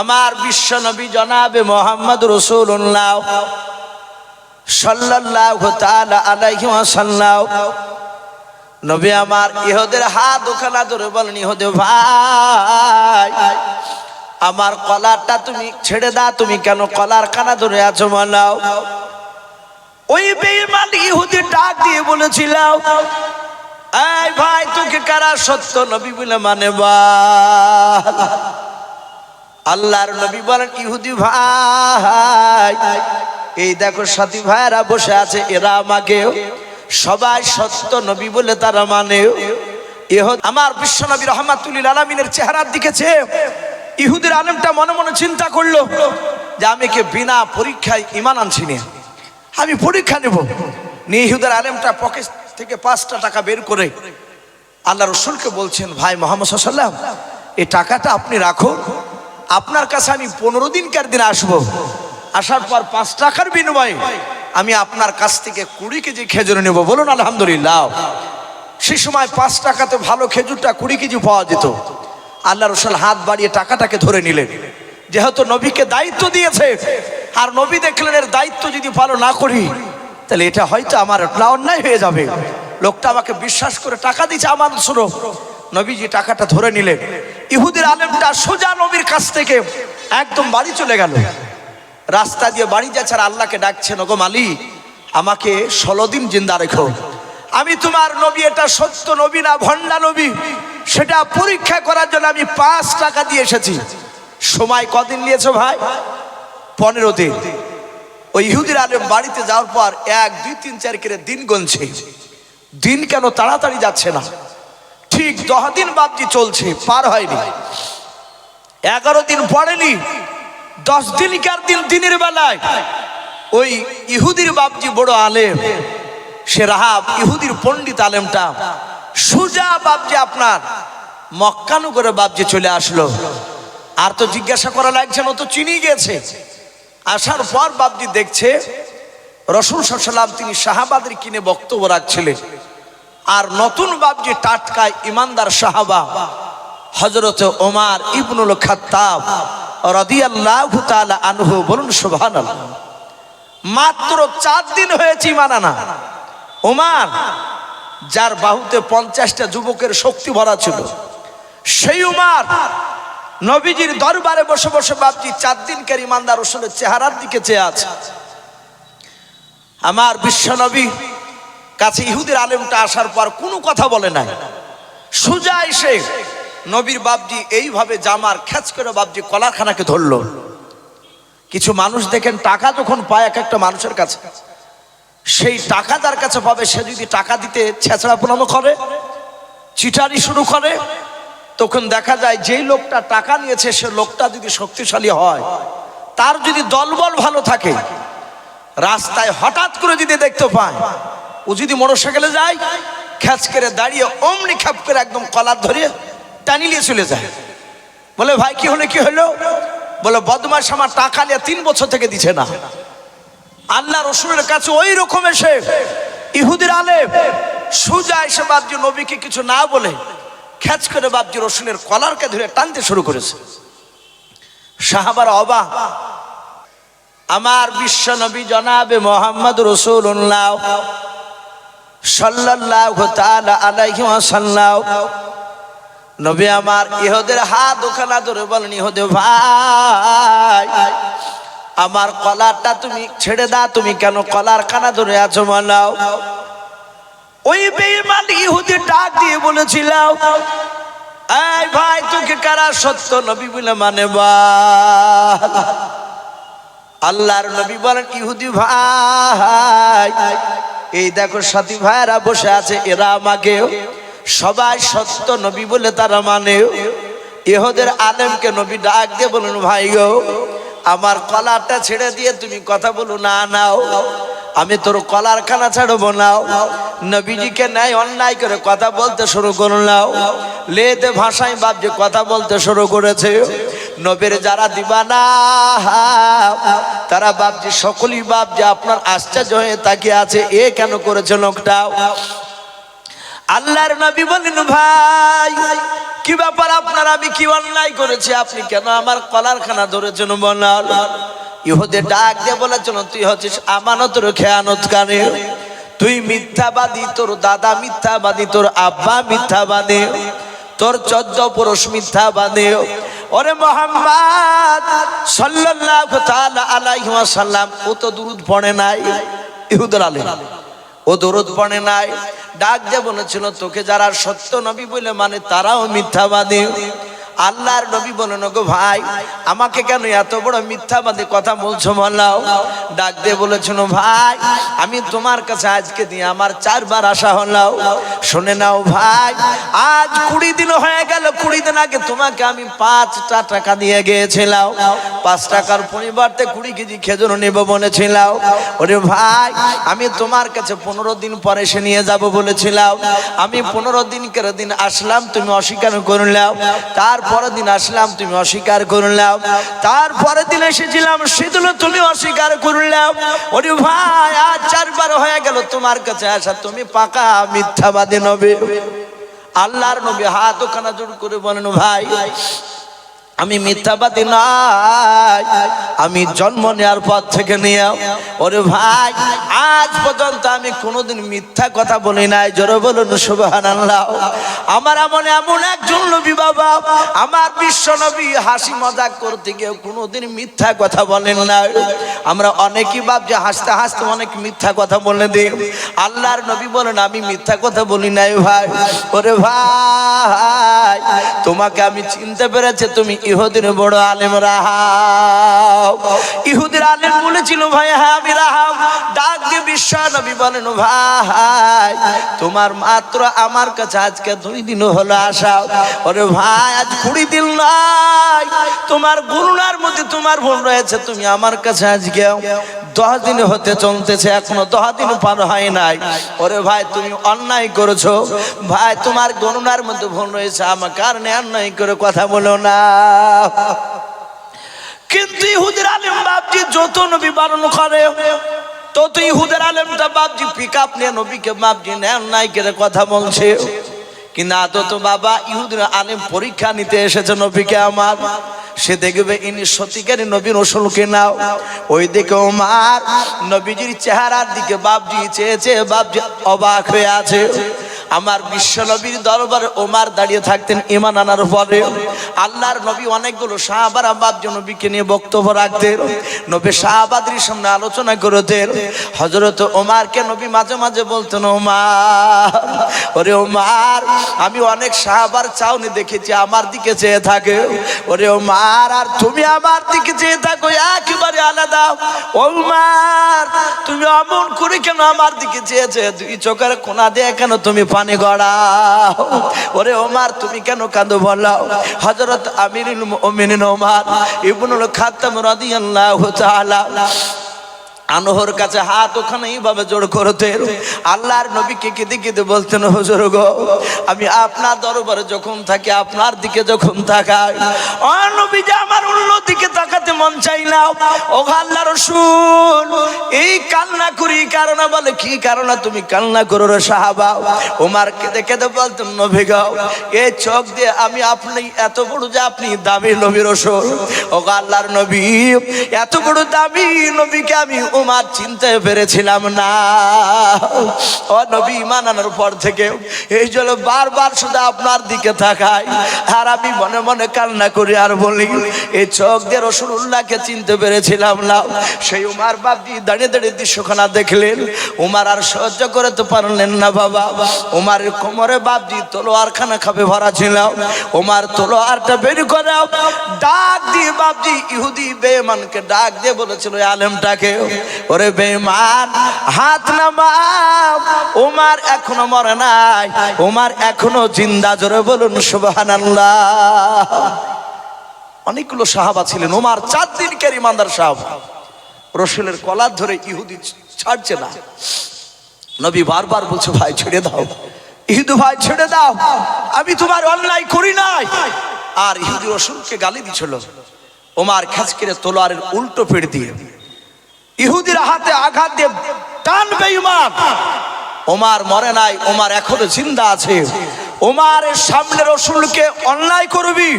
আমার বিশ্ব নবী জনাবে মোহাম্মদ রসুল্লাহ আলাইহি ওয়াসাল্লাম। নবী আমার ইহুদের হাত ওখানা ধরে বলেন, ইহুদে ভাই, আমার কলারটা তুমি ছেড়ে দাও, তুমি কেন কলার কানা ধরে আছো মালাও ওই বেঈমান ইহুদি ডাক দিয়ে বলেছিল এই ভাই, তোকে কারা সত্য নবী বলে মানে বল আল্লাহর নবী বলেন, ইহুদি ভাই, এই দেখো সাথী ভাইরা বসে আছে, এরা আমাকে সবাই সত্য নবী বলে তারা মানে এহ আমার বিশ্ব নবী রহমাতুল্লিল আলমিনের চেহারার দিকে ইহুদির আলেমটা মনে মনে চিন্তা করল যে আমি কে বিনা পরীক্ষায় ইমান আনছি না? আমি পরীক্ষা নেব। নিয়ে ইহুদের আলেমটা পকেট থেকে পাঁচটা টাকা বের করে আল্লাহ রসুলকে বলছেন, ভাই মোহাম্মদ সাল্লাম এই টাকাটা আপনি রাখুন আপনার কাছে আমি পনেরো দিনকার দিন আসব। আসার পর পাঁচ টাকার বিনিময়ে আমি আপনার কাছ থেকে কুড়ি কেজি খেজুর নেব। বলুন, আলহামদুলিল্লাহ। সে সময় পাঁচ টাকাতে ভালো খেজুরটা কুড়ি কেজি পাওয়া যেত। আল্লাহ রসুল হাত বাড়িয়ে টাকাটাকে ধরে নিলেন। যেহেতু নবীকে দায়িত্ব দিয়েছে, আর নবী দেখলেন এর দায়িত্ব যদি ভালো না করি, তাহলে এটা হয়তো আমার অন্যায় হয়ে যাবে। লোকটা আমাকে বিশ্বাস করে টাকা দিচ্ছে আমার শুনো। নবীজি টাকাটা ধরে নিলেন। ইহুদির আলেমটা সোজা নবীর কাছ থেকে একদম বাড়ি চলে গেল। রাস্তা দিয়ে বাড়ি যাচ্ছে আর আল্লাহকে ডাকছেন ওগো মালি আমাকে ষোলো দিন জিন্দা রেখো। আমি তোমার নবী, এটা সত্য নবী না ভণ্ডা নবী? সেটা পরীক্ষা করার জন্য আমি পাঁচ টাকা দিয়ে এসেছি। সময় কদিন নিয়েছো ভাই? পনেরো দিন। ওই ইহুদির আলেম বাড়িতে যাওয়ার পর এক, দুই, তিন, চার করে দিন গনছে। দিন কেন তাড়াতাড়ি যাচ্ছে না? ঠিক দশ দিন বাদটি চলছে, পার হয়নি। এগারো দিন পড়েনি, দশ দিনকার দিন দিনের বেলায়? ওই ইহুদির বাপজি বড় আলেম, সে রাহাব, ইহুদির পণ্ডিত আলেমটা, সুজা বাপজি আপনার মক্কানু করে বাপজি চলে আসলো। আর তো জিজ্ঞাসা করা লাগছে না তো চিনি গেছে। আসার পর বাপজি দেখছে, রসুল সাল্লাম তিনি শাহাবাদের কিনে বক্তব্য রাখছিলেন। আর নতুন বাপজি টাটকায় ইমানদার সাহাবা হজরত ওমার ইবনুল খাত্তাব রাদিয়াল্লাহু তাআলা আনহু বলুন সুবহানাল্লাহ। মাত্র চার দিন হয়েছে ইমান আনা। ওমার, যার বাহুতে পঞ্চাশটা যুবকের শক্তি ভরা ছিল, সেই উমার নবীজির দরবারে বসে বসে বাপজি চার দিনকার ইমানদার রসুলের চেহারার দিকে চেয়ে আছে। আমার বিশ্ব নবী কাছে ইহুদের আলেমটা আসার পর কোনো কথা বলে নাই। সোজা এসে নবীর বাবজি এইভাবে জামার খ্যাচ করে বাবজি কলারখানাকে ধরল। কিছু মানুষ দেখেন, টাকা যখন পায় এক একটা মানুষের কাছে, সেই টাকা যার কাছে পাবে, সে যদি টাকা দিতে ছেঁচড়া প্রণাম করে, চিটারি শুরু করে, তখন দেখা যায় যেই লোকটা টাকা নিয়েছে, সে লোকটা যদি শক্তিশালী হয়, তার যদি দলবল ভালো থাকে, রাস্তায় হঠাৎ করে যদি দেখতে পায় ও যদি মোটরসাইকেলে যায়, খ্যাচ করে দাঁড়িয়ে অমনি খ্যাপ করে একদম কলার ধরে টানিলিয়ে চলে যায়। বলে, ভাই, কি হলো কি হলো? বলে বদমাস আমার টাকা নিয়ে তিন বছর থেকে দিছে না। আল্লাহ রসুলের কাছে ওই রকম এসে ইহুদির আলে সুজা এসে বাবজি নবীকে কিছু না বলে খ্যাচ করে বাবজি রসুলের কলারকে ধরে টানতে শুরু করেছে। সাহাবার অবা আমার বিশ্ব নবী জনাবে মোহাম্মদ রসুল্লাহ সাল্লাল্লাহু তাআলা আলাইহি ওয়াসাল্লাম। নবী আমার ইহুদের হাত ওখানা ধরে বলেন, ইহুদে ভাই, আমার কলারটা তুমি ছেড়ে দাও, তুমি কেন কলার খানা ধরে আছো মালাও ওই বেঈমান ইহুদি ডাক দিয়ে বলেছিল এই ভাই, তোকে কারা সত্য নবী বলে মানে বল আল্লাহর নবী বলেন, ইহুদি ভাই এই দেখো সাথী ভাইরা বসে আছে, এরা আমাকে সবাই সত্য নবী বলে তারা মানে ইহুদের আলেমকে নবী ডাক দিয়ে বলুন, ভাই আমার কলারটা ছেড়ে দিয়ে তুমি কথা বলো, না নাও। আমি তোর কলার খানা ছাড়বো নাও নবীজিকে নাই অন্যায় করে কথা বলতে শুরু করলাও লেতে ভাষায় বাপ যে কথা বলতে শুরু করেছে। নবীর যারা দিবানা, তারা বাপজি, সকলই যে আপনার আশ্চর্য হয়ে তাকিয়ে আছে, এ কেন করেছে লোকটা? আল্লাহর নবী বলেন ভাই, কি ব্যাপার আপনার? আমি কি অন্যায় করেছি? আপনি কেন আমার কলারখানা ধরেছেন বলাল? ইহুদের ডাক দিয়ে বলেছেন তুই হচ্ছিস আমানতের খেয়ানত কানে তুই মিথ্যাবাদী, তোর দাদা মিথ্যাবাদী, তোর আব্বা মিথ্যাবাদী, তোর চোদ্দ পুরুষ মিথ্যাবাদী ওরে মোহাম্মদ সাল্লাল্লাহু তাআলা আলাইহি ওয়াসাল্লাম, ও তো দুরূদ পড়ে নাই, ইহুদের আলেম ও দরদ পড়ে নাই, ডাক যে বলেছিল, তোকে যারা সত্য নবী বলে মানে তারাও মিথ্যাবাদী। আল্লাহর নবী বলেন গো ভাই, আমাকে কেন এত বড় মিথ্যাবাদী কথা বলছো বললাও ডাক দিয়ে বলেছিল ভাই, আমি তোমার কাছে আজকে দিয়ে আমার চারবার আশা হলাও। শুনে নাও ভাই, আজ কুড়ি দিন হয়ে গেল, কুড়ি দিন আগে তোমাকে আমি পাঁচটা টাকা দিয়ে গিয়েছিলাম। পাঁচ টাকার পরিবর্তে কুড়ি কেজি খেজুর নেব বলেছিলাম। ওরে ভাই, আমি তোমার কাছে পনেরো দিন পরে এসে নিয়ে যাব বলেছিলাম। আমি পনেরো দিন কেরো দিন আসলাম, তুমি অস্বীকার করলাম। তারপরের দিন আসলাম, তুমি অস্বীকার করলাম। তারপরের দিন এসেছিলাম সেদিনও তুমি অস্বীকার করলাম। ওরে ভাই আর চারবার হয়ে গেল তোমার কাছে আসা, তুমি পাকা মিথ্যাবাদী নবে। আল্লাহর নবী হাত ওখানা জোর করে বলেন ভাই আমি মিথ্যাবাদী নাই আমি জন্ম নেওয়ার পর থেকে নিয়ে, ওরে ভাই, আজ পর্যন্ত আমি কোনোদিন মিথ্যা কথা বলি নাই। জোরে বলুন, সুবহানাল্লাহ। আমার এমন এমন একজন নবী বাবা, আমার বিশ্ব নবী হাসি মজাক করতে গিয়ে কোনোদিন মিথ্যা কথা বলেন না আমরা অনেকই ভাব যে হাসতে হাসতে অনেক মিথ্যা কথা বলে দিই। আল্লাহর নবী বলেন, আমি মিথ্যা কথা বলি নাই ভাই। ওরে ভাই, তোমাকে আমি চিনতে পেরেছি, তুমি ইহুদির বড় আলেম রাহাও ইহুদির আলেম বলেছিল, ভাই হ্যাঁ আমি রাহাও ডাক দিয়ে বিশ্ব নবী বলেন, ভাই, তোমার মাত্র আমার কাছে আজকে দুই দিন হলো আসাও ওরে ভাই, আজ কুড়ি দিন নাই তোমার গুরুনার মধ্যে তোমার বোন রয়েছে, তুমি আমার কাছে আজকে দশ দিন হতে চলতেছে, এখনও দশ দিন পার হয় নাই। ওরে ভাই, তুমি অন্যায় করেছ। ভাই, তোমার গণনার মধ্যে ভুল রয়েছে, আমার কারণে অন্যায় করে কথা বলো না। কিন্তু ইহুদের আলেম বাপজি, যত নবী বারণ করে, তত ইহুদের আলেমটা বাপজি পিক আপ নিয়ে নবীকে বাপজি নেন নাই করে কথা বলছে। কিন্তু আদত বাবা ইহুদিন আলেম পরীক্ষা নিতে এসেছে নবীকে আমার। সে দেখবে, ইনি সত্যিকারী নবীর রসুল নাও ওই দিকে ওমার নবীজির চেহারার দিকে বাপজি চেয়েছে বাপজি অবাক হয়ে আছে। আমার বিশ্ব নবীর দরবারে ওমার দাঁড়িয়ে থাকতেন, ইমান আনার পরে। আল্লাহর নবী অনেকগুলো সাহাবার বাবজি নবীকে নিয়ে বক্তব্য রাখতেন, নবী সাহাবাদের সামনে আলোচনা করতেন। হজরত ওমারকে নবী মাঝে মাঝে বলতেন, ওমার, ওরে ওমার, আমি অনেক সাহাবার চাউনি দেখেছি, আমার দিকে চেয়ে থাকে। ওরে ওমার, আর তুমি আমার দিকে চেয়ে থাকো, একেবারে আলাদা। ওমার, তুমি অমন করে কেন আমার দিকে চেয়েছে? দুই চোখের কোনা দিয়ে কেন তুমি পানি গড়াও। ওরে ওমার, তুমি কেন কাঁদো বলাও হজরত আমিরুল ওমিন ওমার ইবনুল খাতাম রাদিয়াল্লাহু তাআলা আনহর কাছে হাত ওখানে এইভাবে জোর করতে আল্লাহর নবীকে কেঁদে কেঁদে বলতেন, হুজুর গো, আমি আপনার দরবারে যখন থাকি, আপনার দিকে যখন তাকাই নবী যে আমার অন্য দিকে তাকাতে মন চাই না। ও আল্লাহ রসুল, এই কান্না করি কারণে বলে, কি কারণে তুমি কান্না করো রে সাহাবা? ওমার কেঁদে কেঁদে বলতেন, নবী গাও এই চোখ দিয়ে আমি আপনি, এত বড় যে আপনি দামি নবী রসুল। ও আল্লাহর নবী, এত বড় দামি নবীকে আমি উমার চিনতে পেরেছিলাম না। ও নবী ইমান আনার পর থেকে এই জন্য বারবার শুধু আপনার দিকে তাকাই আর আমি মনে মনে কান্না করি আর বলি এই চোখ দিয়ে রসুল্লাহকে চিনতে পেরেছিলাম না। সেই উমার বাবজি দাঁড়িয়ে দাঁড়িয়ে দৃশ্যখানা দেখলেন। উমার আর সহ্য করে তো পারলেন না বাবা। উমারের কোমরে বাবজি তলোয়ার খানা খাবে ভরা ছিল। উমার তলোয়ারটা বের করে ডাক দিয়ে বাবজি ইহুদি বেমানকে ডাক দিয়ে বলেছিল আলেমটাকে ওরে বেমান হাত নামাও। ওমার এখনও মরে নাই। ওমার এখনও জিন্দা, জোরে বলুন সুবহানাল্লাহ। অনেকগুলো সাহাবা ছিলেন ওমার চার দিনকার ইমানদার সাহাবা। রসুলের কলার ধরে ইহুদি ছাড়ছে না। নবী বারবার বলছে, ভাই, ছেড়ে দাও। ইহুদু, ভাই, ছেড়ে দাও। আমি তোমার অন্যায় করি নাই। আর ইহুদি রসুলকে গালি দিছিল ওমার খাস করে তোলারের উল্টো পেড় দিয়ে। ইহুদির হাতে আঘাত দিয়ে টানবে ইমান ওমার মরে নাই, ওমার এখনও জিন্দা আছে। ওমারের সামনে রসুলকে অন্যায় করবি,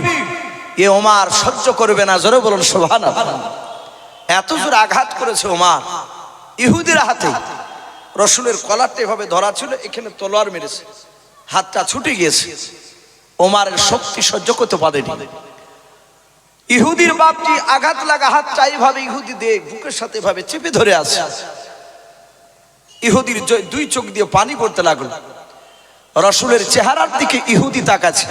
এ ওমার সহ্য করবে না, জোরে বলুন সোভান এত জোর আঘাত করেছে ওমার, ইহুদির হাতে। রসুলের কলারটা এভাবে ধরা ছিল, এখানে তলোয়ার মেরেছে, হাতটা ছুটে গিয়েছে। ওমারের শক্তি সহ্য করতে পারেনি। ইহুদির বাপটি আঘাত লাগা হাতটা ভাবে ইহুদি দিয়ে বুকের সাথে ভাবে চেপে ধরে আছে। ইহুদির দুই চোখ দিয়ে পানি পড়তে লাগল। রসুলের চেহারার দিকে ইহুদি তাকাচ্ছে।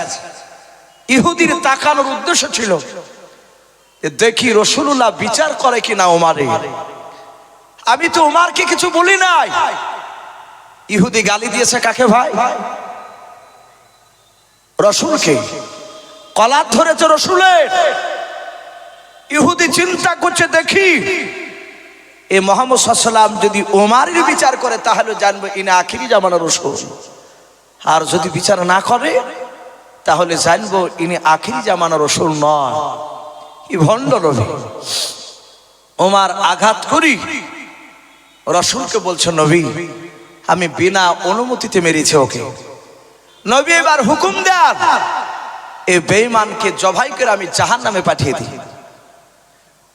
ইহুদির তাকানোর উদ্দেশ্য ছিল দেখি রসুল্লাহ বিচার করে কিনা ওমারে আমি তো ওমারকে কিছু বলি নাই। ইহুদি গালি দিয়েছে কাকে ভাই? রসুলকে। কলার ধরেছে রসুলের। ইহুদি চিন্তা করছে, দেখি, এ মোহাম্মদ সাল্লাম যদি ওমারের বিচার করে, তাহলে জানব ইনা আখিরি জামানোর রসুল। আর যদি বিচার না করে, তাহলে জানব ইনি আখিরি জামানোর রসুল নয়। ই ভণ্ড নবী। ওমার আঘাত করি, রসুলকে বলছে, নবী, আমি বিনা অনুমতিতে মেরেছি ওকে। নবী এবার হুকুম দেন এই বেঈমানকে জবাই করে আমি জাহান নামে পাঠিয়ে দিই।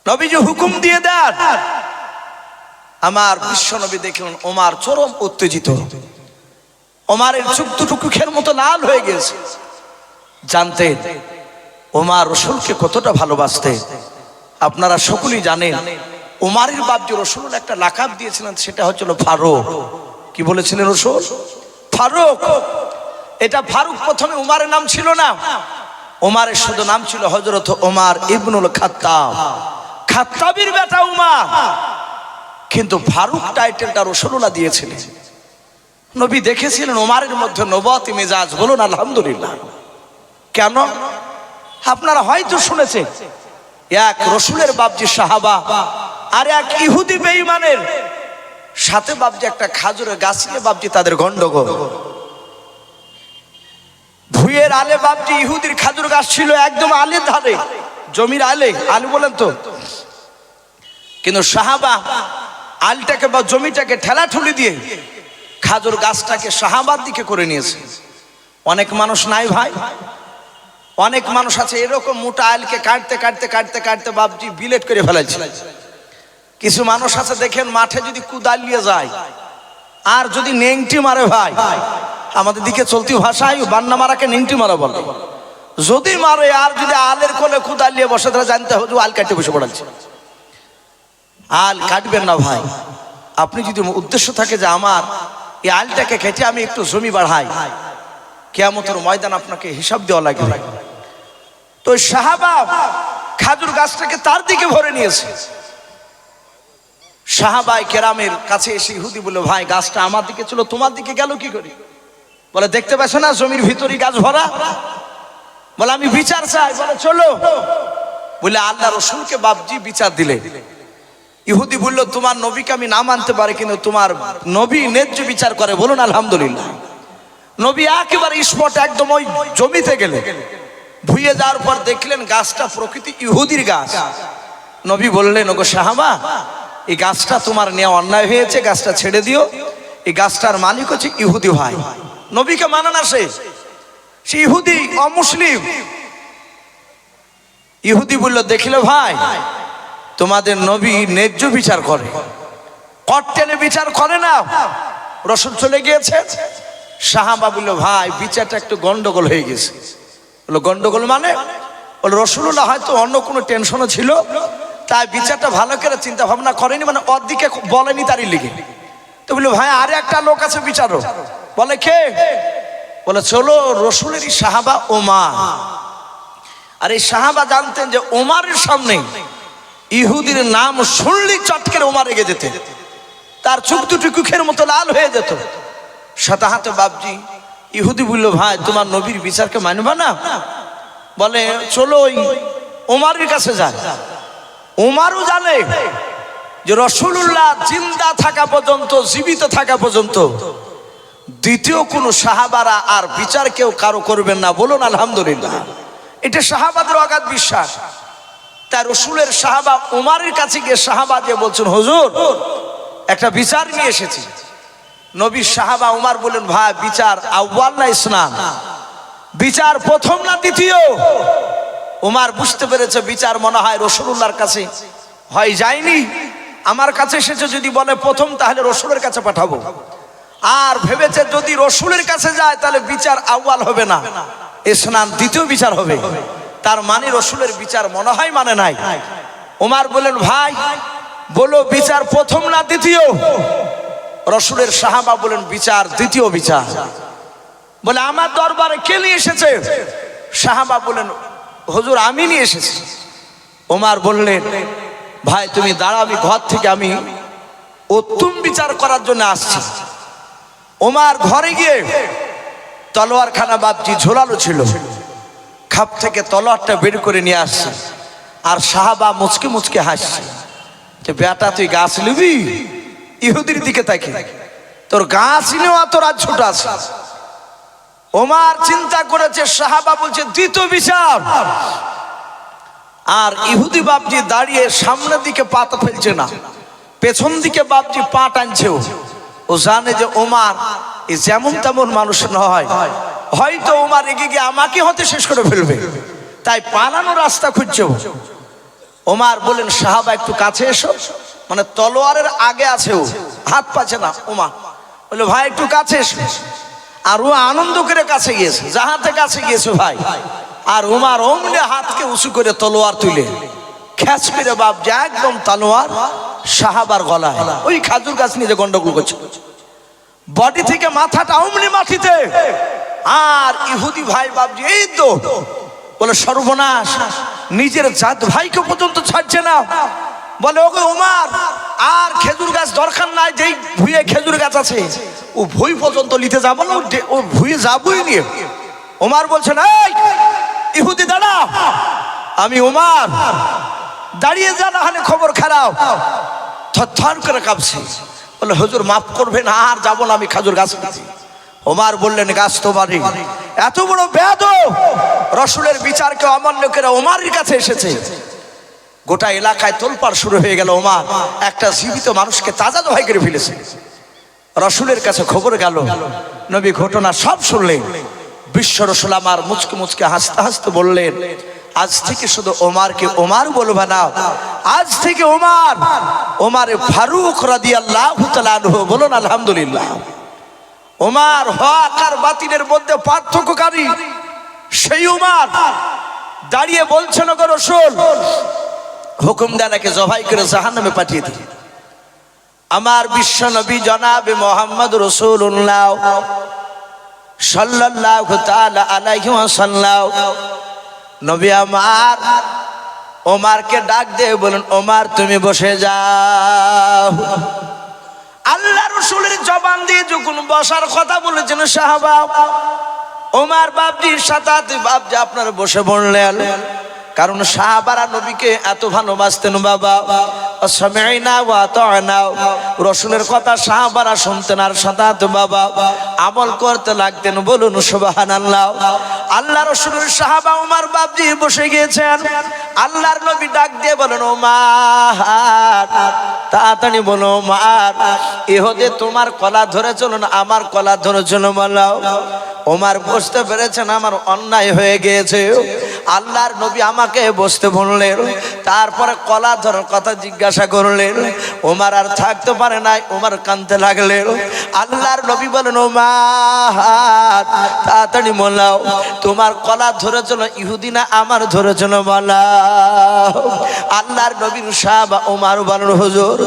নবীজি হুকুম দিয়ে দেন, আমার বিশ্ব নবী দেখলেন ওমার চরম উত্তেজিত। ওমারের চুপ দুটো কুখের মতো লাল হয়ে গেছে জানতেন ওমার রসুলকে কতটা ভালোবাসতে। আপনারা সকলেই জানেন, ওমারের বাপ যে রসুল একটা লাকাব দিয়েছিলেন, সেটা হচ্ছিল ফারুক। কি বলেছিলেন রসুল? ফারুক! এটা ফারুক প্রথমে উমারের নাম ছিল না। ওমারের শুধু নাম ছিল হজরত ওমার ইবনুল খাত্তাব। খাত্তাবির বেটা উমার কিন্তু ফারুক টাইটেলটা রসুল্লাহ দিয়েছিলেন। নবী দেখেছিলেন ওমারের মধ্যে নবতি মেজাজ, বলুন আলহামদুলিল্লাহ। কেন? আপনারা হয়তো শুনেছেন, এক রসুলের বাপজি সাহাবা আর এক ইহুদি বেঈমানের সাথে বাপজি একটা খাজুরের গাছ নিয়ে বাপজি তাদের গন্ডগোল। ভুইয়ের আলে বাপজি ইহুদির খাজুর গাছ ছিল একদম আলের ধারে, জমির আলে। আলু বলেন তো কিন্তু সাহাবা আলটাকে বা জমিটাকে ঠেলা ঠুলি দিয়ে খাজুর গাছটাকে সাহাবার দিকে করে নিয়েছে। অনেক মানুষ নাই ভাই। অনেক মানুষ আছে এরকম মোটা আলকে কাটতে কাটতে কাটতে কাটতে বাপজি বিলেট করে ফেলেছে কিছু মানুষ আছে দেখেন মাঠে যদি কুদাল নিয়ে যায়, আর যদি নেংটি মারে ভাই, আমাদের দিকে চলতি ভাষায় বান্না মারাকে নেংটি মারা বলে। যদি মারে আর যদি আলের কোলে কুদাল নিয়ে বসে তারা জানতে হবে আল কাটতে বসে পড়াচ্ছে আল কাটবেন না ভাই। আপনি যদি উদ্দেশ্য থাকে যে আমার এই আলটাকে খেটে আমি একটু জমি বাড়াই, কেয়ামতের ময়দান আপনাকে হিসাব দেওয়া লাগবে। তো সাহাবা খাজুর গাছটাকে তার দিকে ভরে নিয়েছে। সাহাবাই কেরামের কাছে এসে ইহুদি বলল, ভাই, গাছটা আমার দিকে ছিল তোমার দিকে গেল কি করি? বলে, দেখতে পাচ্ছ না জমির ভিতরই গাছ ভরা? বলে, আমি বিচার চাই। বলে, চলো। বলে, আল্লাহ রসুলকে বাপজি বিচার দিলে। ইহুদি বলল, তোমার নবীকে আমি না মানতে পারি, কিন্তু তোমার নবী ন্যায্য বিচার করে। বলুন, আলহামদুলিল্লাহ। নবী একেবারে স্পট একদম ওই জমিতে গেলে ভুইয়ে যাওয়ার পর দেখলেন গাছটা প্রকৃতি ইহুদির গাছ। নবী বললেন, ওগো সাহাবা এই গাছটা তোমার নেওয়া অন্যায় হয়েছে, গাছটা ছেড়ে দিও। এই গাছটার মালিক হচ্ছে ইহুদি ভাই। নবীকে মানে না সে সে ইহুদি অমুসলিম। ইহুদি বলল, দেখিলে ভাই তোমাদের নবী ন্যায্য বিচার করে। কট্টেনে বিচার করে না। রসুল চলে গিয়েছে। সাহাবা বলল ভাই, বিচারটা একটু গন্ডগোল হয়ে গেছে। বলল গন্ডগোল মানে? বলল রসুল্লাহ হয়তো অন্য কোনো টেনশনও ছিল, তাই বিচারটা ভালো করে চিন্তা ভাবনা করেনি মানে ওর বলেনি তারই লিগে। তো বলল ভাই, আর একটা লোক আছে বিচারও বলে, কে? বলে, চলো, রসুলেরই সাহাবা ওমা আর এই সাহাবা জানতেন যে ওমারের সামনে ইহুদির নাম শুনলি চটকের ওমার রেগে যেতে। তার চোখ দুটি কুখের মতো লাল হয়ে যেত। সাথে হাতে বাবজি ইহুদি বলল, ভাই, তোমার নবীর বিচারকে মানবা না? বলে, চলো ওই ওমারের কাছে যায় ওমারও জানে যে রসুল্লাহ জিন্দা থাকা পর্যন্ত, জীবিত থাকা পর্যন্ত দ্বিতীয় কোনো সাহাবারা আর বিচার কেউ কারও করবেন না। বলুন, আলহামদুলিল্লাহ। এটা সাহাবাদের অগাধ বিশ্বাস। তাই রসুলের সাহাবা উমারের কাছে গিয়ে সাহাবা দিয়ে বলছেন, হুজুর, একটা বিচার নিয়ে এসেছি। নবীর সাহাবা উমার বলেন ভাই, বিচার আউ্বাল না ইসলাম? বিচার প্রথম না দ্বিতীয়? উমার বুঝতে পেরেছে বিচার মনে হয় রসুল্লাহর কাছে হয় যায়নি। আমার কাছে এসেছে যদি বলে প্রথম, তাহলে রসুলের কাছে পাঠাবো। আর ভেবেছে যদি রসুলের কাছে যায়, তাহলে বিচার আউয়াল হবে না। স্নান দ্বিতীয় বিচার হবে। তার মানে রসুলের বিচার মনে হয় মানে নাই? ওমার বলেন ভাই, বলো বিচার প্রথম না দ্বিতীয়? রসুলের সাহাবা বলেন বিচার দ্বিতীয় বিচার। বলে, আমার দরবারে কে নিয়ে এসেছে? সাহাবা বলেন হজুর, আমি নিয়ে এসেছি। ওমার বললেন, ভাই, তুমি দাঁড়া আমি ঘর থেকে আমি উত্তম বিচার করার জন্য আসছি। ওমার ঘরে গিয়ে তলোয়ারখানা বাপজি ঝোলালো ছিল। খাপ থেকে তলোয়ারটা বের করে নিয়ে আসছে। আর সাহাবা মুচকে মুচকে হাসছে। যে, বেটা, তুই গাছ নিবি? ইহুদির দিকে তাকে তোর গাছ নেওয়া তোর আজ ছোট আছে। ওমার চিন্তা করেছে, সাহাবা বলছে, দ্বিতীয় বিচার। আর ইহুদি বাপজি দাঁড়িয়ে সামনের দিকে পাতা ফেলছে না। পেছন দিকে বাপজি পা টানছে ও। জানে যে, ওমার যেমন তেমন মানুষ নয়। হয়তো ওমার এগিয়ে গিয়ে আমাকে হতে শেষ করে ফেলবে। তাই পালানোর রাস্তা খুঁজছে। ওমার বলেন সাহাবা, একটু কাছে এসো। মানে তলোয়ারের আগে আছে ও, হাত পাচ্ছে না ওমা বলে ভাই, একটু কাছে এসো। আর ও আনন্দ করে কাছে গিয়েছে জাহাতে কাছে গিয়েছে ভাই। আর উমার অমলে হাতকে উঁচু করে তলোয়ার তুলে, খ্যাচ করে বাপ, যে একদম তলোয়ার, সাহাবার গলায়। ওই খাজুর গাছ যে গন্ডগোল করছে। বডি থেকে মাথাটা অমনি মাটিতে। আর ইহুদি ভাই বাপজি এই তো, বলে সর্বনাশ, নিজের জাত ভাইকে পর্যন্ত ছাড়ছে না। বলে ওকে উমার, আর খেজুর গাছ দরকার নাই, যেই ভুঁয়ে খেজুর গাছ আছে, ও ভুই পর্যন্ত নিতে যাব না, ও ভুঁয়ে যাবই নিয়ে। ওমার বলছেন এই, ইহুদি দাঁড়া আমি উমার, দাঁড়িয়ে যা, না হলে খবর খারাপ। থর করে কাঁপছে। বলে, হুজুর, মাফ করবেন, আর যাব না আমি খাজুর গাছ ওমার বললেন, গাছ তো বাড়ি এত বড় বেদ রসুলের বিচারকে অমান্য করে ওমারের কাছে এসেছে। গোটা এলাকায় তোলপাড় শুরু হয়ে গেল ওমার। একটা জীবিত মানুষকে তাজা দোহাই করে ফেলেছে। রসুলের কাছে খবর গেল, নবী, ঘটনা সব শুনলেন। বিশ্ব রসুল আমার মুচকে মুচকে হাসতে হাসতে বললেন, আজ থেকে শুধু ওমারকে ওমার বলবে না, আজ থেকে ওমার, ওমারে ফারুক রাদি আল্লাহ বলুন, আলহামদুলিল্লাহ। ওমার হক আর বাতিলের মধ্যে পার্থক্যকারী সেই উমার দাঁড়িয়ে বলছেন গো রসুল হুকুম দানাকে জবাই করে জাহান নামে পাঠিয়ে দিই আমার বিশ্ব নবী জনাবে মোহাম্মদ রসুল্লাহ সাল্লাল্লাহু তাআলা আলাইহি ওয়াসাল্লাম। নবী আমার, ওমারকে ডাক দিয়ে বলুন, ওমার তুমি বসে যাও। আল্লাহ রসুলের জবান দিয়ে যখন বসার কথা বলেছেন, সাহাবা, ওমার বাপজির সাথে বাপজি আপনার বসে পড়লেন। কারণ সাহাবারা নবীকে এত ভালোবাসতেন বাবা। রসুলের কথা সাহাবারা শুনতেন আর সাথে বাবা। আমল করতে লাগতেন, বলুন সুবহানাল্লাহ। আল্লাহ রসুলের সাহাবা উমার বাপজি বসে গিয়েছেন। আল্লাহর নবী ডাক দিয়ে বলেন ওমার তাড়াতাড়ি বলো মার ইহদে, তোমার কলা ধরে চলো না, আমার কলা ধরে চলো বলাও ওমার বসতে পেরেছেন, আমার অন্যায় হয়ে গিয়েছে। আল্লাহর নবী আমাকে বসতে বললেন। তারপরে কলা ধরার কথা জিজ্ঞাসা করলেন। ওমার আর থাকতে পারে নাই, ওমার কানতে লাগলেন। আল্লাহর নবী বলেন ওমার তাড়াতাড়ি বলাও, তোমার কলা ধরে চলো ইহুদিনা আমার ধরে চলো বলাও আল্লাহর নবীর সাহাব ওমার বলেন, হুজুর,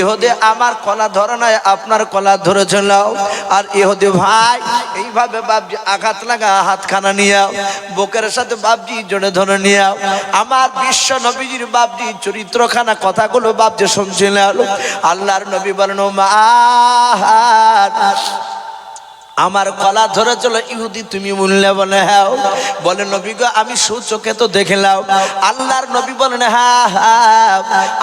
ইহুদে আমার কলা ধরে নাই, আপনার কলা ধরে চলাও আর ইহুদি ভাই, এইভাবে বাপজি আঘাত লাগা, হাতখানা নিয়ে, বুকের সাথে বাপজি জোরে ধরে নিয়ে আমার বিশ্ব নবীজির বাপজি চরিত্রখানা কথাগুলো বাপজি শুনছিলেন আল্লাহর নবী বলেন আমার কলা ধরে চলো ইহুদি তুমি বললে বলে হ্যাঁ। বলে, নবী গো, আমি সুচোখে তো দেখলাম। আল্লাহর নবী বলেন হ্যাঁ হ্যাঁ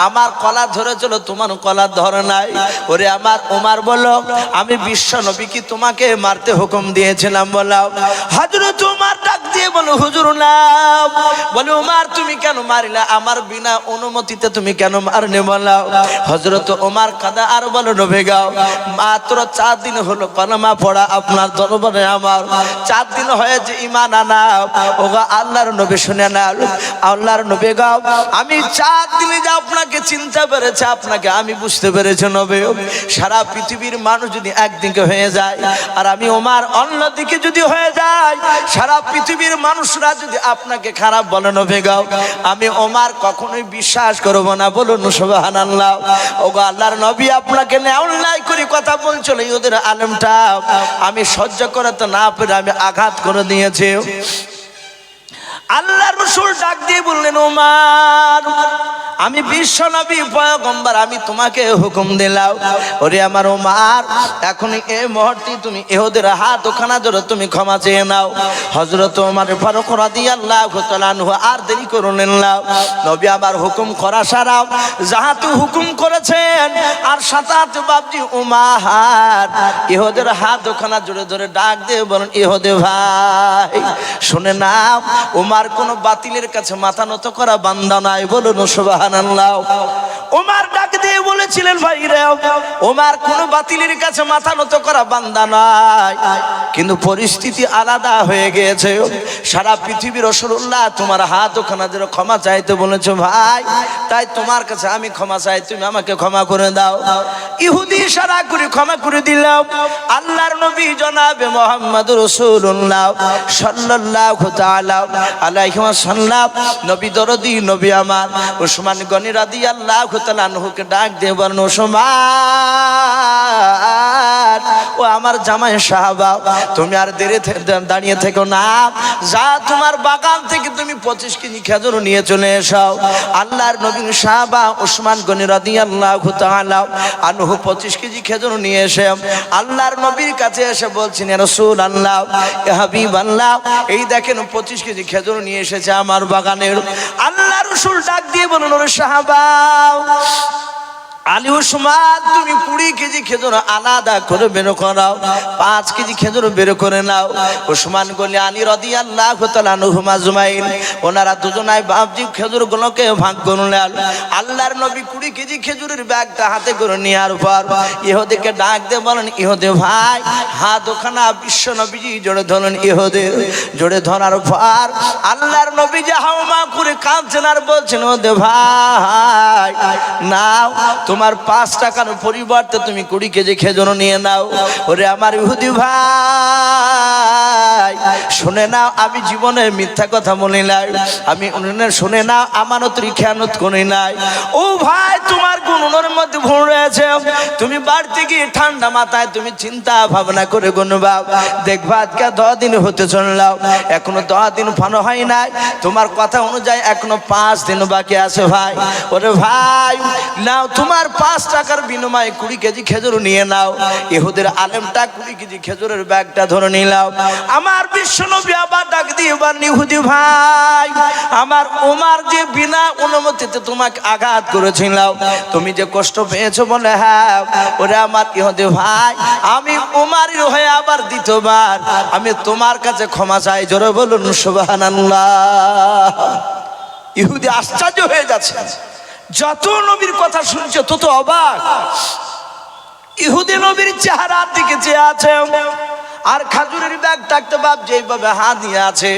আমার কলা ধরে চলো তোমার কলা ধরে নাই। ওরে আমার ওমার বলো আমি বিশ্ব নবী কি তোমাকে মারতে হুকুম দিয়েছিলাম। বলাও হাজর তোমার বলো হুজুর তুমি কেন মারিলা? আমার বিনা অনুমতিতে তুমি কেন বলাও হজরত ওমার কাদা আর বলো নভে গাও। মাত্র চার দিন হলো পড়া আপনার দরবারে আমার। চার দিন হয়েছে ইমান আনা। আল্লাহর শুনে না আল্লাহর গাও, আমি চার দিনে আপনাকে চিন্তা পেরেছে, আপনাকে আমি বুঝতে পেরেছি নবে। সারা পৃথিবীর মানুষ যদি একদিকে হয়ে যায়, আর আমি ওমার অন্যদিকে যদি হয়ে যায়, সারা পৃথিবীর মানুষরা যদি আপনাকে খারাপ বলে, নবে গাও আমি ওমার কখনোই বিশ্বাস করব না, বলুন সুবাহান আল্লাহ ওগো আল্লাহর নবী আপনাকে অন্যায় করে কথা বলছিল ওদের আলেমটা। আমি সহ্য করে তো না পেরে আমি আঘাত করে দিয়েছি। আল্লাহ রসুল ডাক দিয়ে বললেন, ওমার, আমি বিশ্ব নবী, পয়গম্বর, আমি তোমাকে হুকুম দিলাম। ওরে আমার ওমার এখন এই মুহূর্তে তুমি এহদের হাত ওখানা ধরে, তুমি ক্ষমা চেয়ে নাও। হজরত ওমার ফারুক রাদি আল্লাহ তাআলাহু আর দেরি করলেন না। নবী আবার হুকুম করা সারাও যাহাতু হুকুম করেছেন, আর সাতাত বাবজি উমাহার ইহদের হাত ওখানা জোরে ধরে ডাক দিয়ে বলেন, ইহদে ভাই, শুনে না উমার কোন বাতিলের কাছে মাথা নত করা বান্দা নাই বলুন সুবহানাল্লাহ। উমার ডাক দিয়ে বলেছিলেন, ভাই রে উমার কোন বাতিলের কাছে মাথা নত করা বান্দা নাই। কিন্তু পরিস্থিতি আলাদা হয়ে গিয়েছে। সারা পৃথিবীর রসুল্লাহ তোমার হাত ওখানে ক্ষমা চাইতে বলেছ, ভাই, তাই তোমার কাছে আমি ক্ষমা চাই, তুমি আমাকে ক্ষমা করে দাও। ইহুদি সারা করে ক্ষমা করে দিলাম আল্লাহর নবী জনাবে মোহাম্মদ রসুল্লাহ তাআলা আলাইহি ওয়াসাল্লাম নবী দরদি নবী আমার। ওসমান গনি রাদিয়াল্লাহু তাআলা আনহুকে ডাক দিয়ে বলেন ও আমার জামাই সাহাবা, তুমি আর দেরে দাঁড়িয়ে থেকো না। যা তোমার বাগান থেকে তুমি পঁচিশ কেজি খেজুর নিয়ে চলে এসাও আল্লাহর নবী সাহাবা উসমান গনি রাদিয়াল্লাহু তাআলা আনহু পঁচিশ কেজি খেজুর নিয়ে এসে আল্লাহর নবীর কাছে এসে বলছেন রসুল আল্লাহ হাবিব আল্লাহ এই দেখেন পঁচিশ কেজি খেজুর নিয়ে এসেছে আমার বাগানের। আল্লাহ রসুল ডাক দিয়ে বলুন ওরে সাহাবা আলী উসমান তুমি কুড়ি কেজি খেজুর আলাদা করে বের করাও পাঁচ কেজি খেজুর বের করে নাও। উসমান গলি আলী রদি আল্লাহ নুহুমা জুমাইন ওনারা দুজনায় বাবজি খেজুর গুলোকে ভাগ করলেন আল্লাহর নবী কুড়ি কেজি খেজুরের ব্যাগটা হাতে করে নেওয়ার পর ইহুদিকে ডাক দিয়ে বলেন, ইহুদে ভাই, হাত ওখানা বিশ্ব নবীজি জোরে ধরলেন ইহুদে জোরে ধরার পর আল্লাহর নবী যে হাওমা করে কাঁদছেন আর বলছেন ওদে ভাই, নাও তোমার পাঁচ টাকার পরিবর্তে তুমি কুড়ি কেজি খেজুর নিয়ে নাও। ওরে আমার ইহুদি ভাই, শুনে নাও, আমি জীবনে মিথ্যা কথা বলি নাই। আমি শুনে নাও, আমানতের খেয়ানত করি নাই। ও ভাই, তোমার গুণের মধ্যে ভুল রয়েছে। তুমি বাড়িতে গিয়ে ঠান্ডা মাথায় তুমি চিন্তা ভাবনা করে গুনবা দেখবা আজকে দশ দিন হতে চললাম এখনও দশ দিন ফানো হয় নাই। তোমার কথা অনুযায়ী এখনও পাঁচ দিন বাকি আছে ভাই। ওরে ভাই, নাও, তোমার পাঁচ টাকার বিনিময়ে কুড়ি কেজি খেজুর নিয়ে নাও। ইহুদের আলেমটা কুড়ি কেজি খেজুরের ব্যাগটা ধরে নিলাম। আমার বিশ্বনবী আবার ডাক দিয়ে এবার ইহুদি ভাই, আমার ওমার যে বিনা অনুমতিতে তোমাকে আঘাত করেছিলাম, তুমি যে কষ্ট পেয়েছ বলে হ্যাঁ ওরে আমার ইহুদি ভাই, আমি ওমারের হয়ে আবার দ্বিতীয়বার, আমি তোমার কাছে ক্ষমা চাই, জোরে বলুন, সুবহানাল্লাহ। ইহুদি আশ্চর্য হয়ে যাচ্ছে। যত নবীর কথা শুনছে, তত অবাক। ইহুদি নবীর চেহারার দিকে চেয়ে আছে, আর খাজুরের ব্যাগ থাকতে বাপ যেভাবে হাত নিয়ে আছে।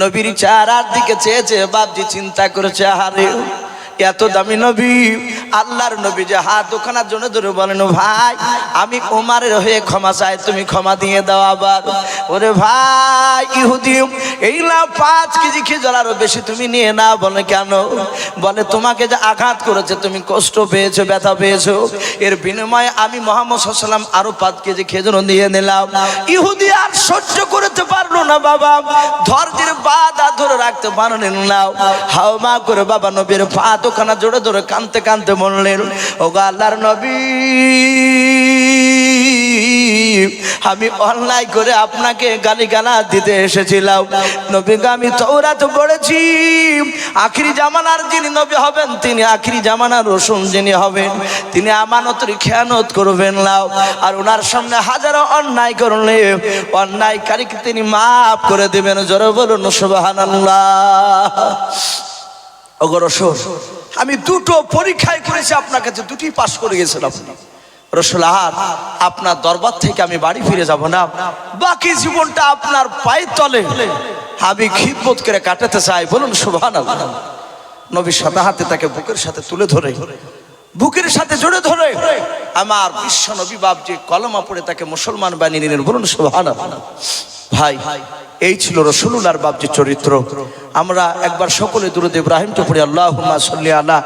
নবীর চেহারার দিকে চেয়েছে বাপজি চিন্তা করেছে হারে এত দামি নবী। আল্লাহর নবী যে হাত ওখানার জন্য ধরে বলেন ভাই, আমি ওমারের হয়ে ক্ষমা চাই, তুমি ক্ষমা দিয়ে দাও আবার। ওরে ভাই, ইহুদি, এই না পাঁচ কেজি খেজুর আরও বেশি তুমি নিয়ে না বলে কেন? বলে, তোমাকে যে আঘাত করেছে, তুমি কষ্ট পেয়েছ, ব্যথা পেয়েছ। এর বিনিময়ে আমি মোহাম্মদ সাল্লাম আরও পাঁচ কেজি খেজুর দিয়ে নিলাম। ইহুদি আর সহ্য করতে পারল না, বাবা। ধৈর্যের বাধা ধরে রাখতে পারেন না। হাও মা করে বাবা নবীর পা দোকানা জোরে ধরে কানতে কানতে বললেন ও গো আল্লাহর নবী। আমি অন্যায় করে আপনাকে গালিগালা দিতে এসেছিলাম। নবীকে আমি তৌরাত পড়েছি আখিরি জামানার যিনি নবী হবেন, তিনি আখিরি জামানার রসুন যিনি হবেন, তিনি আমানতের খেয়ানত করবেন না। আর ওনার সামনে হাজারো অন্যায় করলে, অন্যায়কারীকে তিনি মাফ করে দেবেন। জোরে বলুন, সুবহানাল্লাহ। ওগো রসুল আমি দুটো পরীক্ষায় করেছি, আপনার কাছে দুটি পাশ করে গেছিলাম আর আপনার দরবার থেকে আমি বাড়ি ফিরে যাব না। বাকি জীবনটা আপনার পায়ের তলে। আমি খিদমত করে কাটাতে চাই, বলুন সুবহান নবী সাথে হাতে তাকে বুকের সাথে তুলে ধরে। বুকের সাথে জড়ে ধরে। আমার বিশ্ব নবী বাপ যে কলমা পড়ে তাকে মুসলমান বানিয়ে নিলেন, বলুন সুবহান ভাই এই ছিল রসুল্লাহর বাপজির চরিত্র। আমরা একবার সকলে দুরুদ ইব্রাহিমকে পড়ি আল্লাহ সাল্লি আলা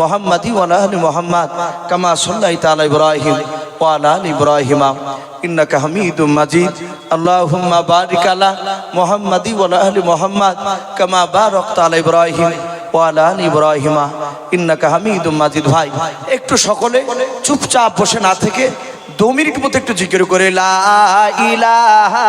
মোহাম্মদি ওয়ালা আলি মোহাম্মদ কামা সাল্লাই তালা ইব্রাহিম ওয়ালা ইব্রাহিমা। ইন্নাকা হামিদুম মাজিদ। আল্লাহুম্মা বারিক আলা মোহাম্মদি ওয়ালা আলি মোহাম্মদ কামা বারাকতা আলা ইব্রাহিম ওয়ালা ইব্রাহিমা। ইন্নাকা হামিদুম মাজিদ। ভাই, একটু সকলে চুপচাপ বসে না থেকে দু মিনিট মতো একটু জিজ্ঞেস করে, লা ইলাহা